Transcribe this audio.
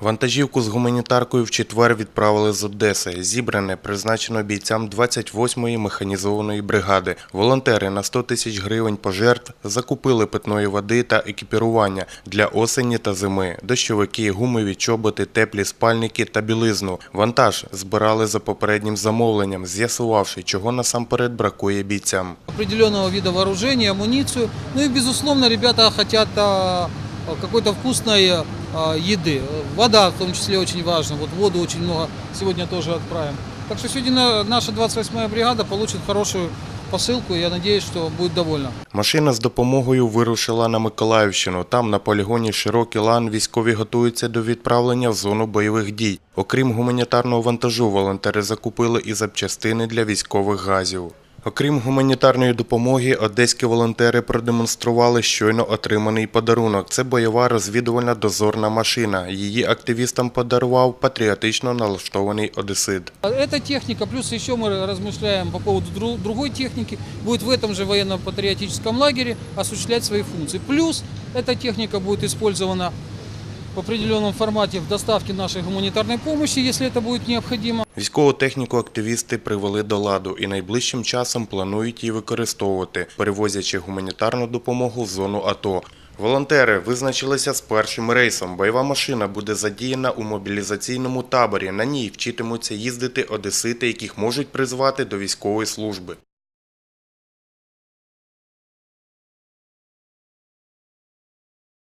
Вантажівку з гуманітаркою в четвер відправили з Одеси. Зібране призначено бійцям 28-ї механізованої бригади. Волонтери на 100 тисяч гривень пожертв закупили питної води та екіпірування для осені та зими, дощовики, гумові чоботи, теплі спальники та білизну. Вантаж збирали за попереднім замовленням, з'ясувавши, чого насамперед бракує бійцям. определенного вида вооружения, амуницию. Ну и, безусловно, ребята хотят а, какой-то вкусной а, еды. Вода в том числе очень важна. Вот воду очень много сегодня тоже отправим. Так что сегодня наша 28-я бригада получит хорошую посылку. и Я надеюсь, что будет довольна. Машина з допомогою вирушила на Миколаївщину. Там на полігоні Широкий лан військові готуються до відправлення в зону бойових дій. Окрім гуманітарного вантажу, волонтери закупили і запчастини для військових газів. Окрім гуманітарної допомоги, одеські волонтери продемонстрували щойно отриманий подарунок. Це бойова розвідувальна дозорна машина. Її активістам подарував патріотично налаштований одесит. А Эта техника, плюс еще мы размышляем по поводу дру- другой техники, будет в этом же военно-патриотическом лагере осуществлять свои функции. Плюс эта техника будет использована в определенном формате в доставке нашей гуманитарной помощи, если это будет необходимо. Військову техніку активісти привели до ладу і найближчим часом планують її використовувати, перевозячи гуманітарну допомогу в зону АТО. Волонтери визначилися з першим рейсом. Бойова машина буде задіяна у мобілізаційному таборі. На ній вчитимуться їздити одесити, яких можуть призвати до військової служби.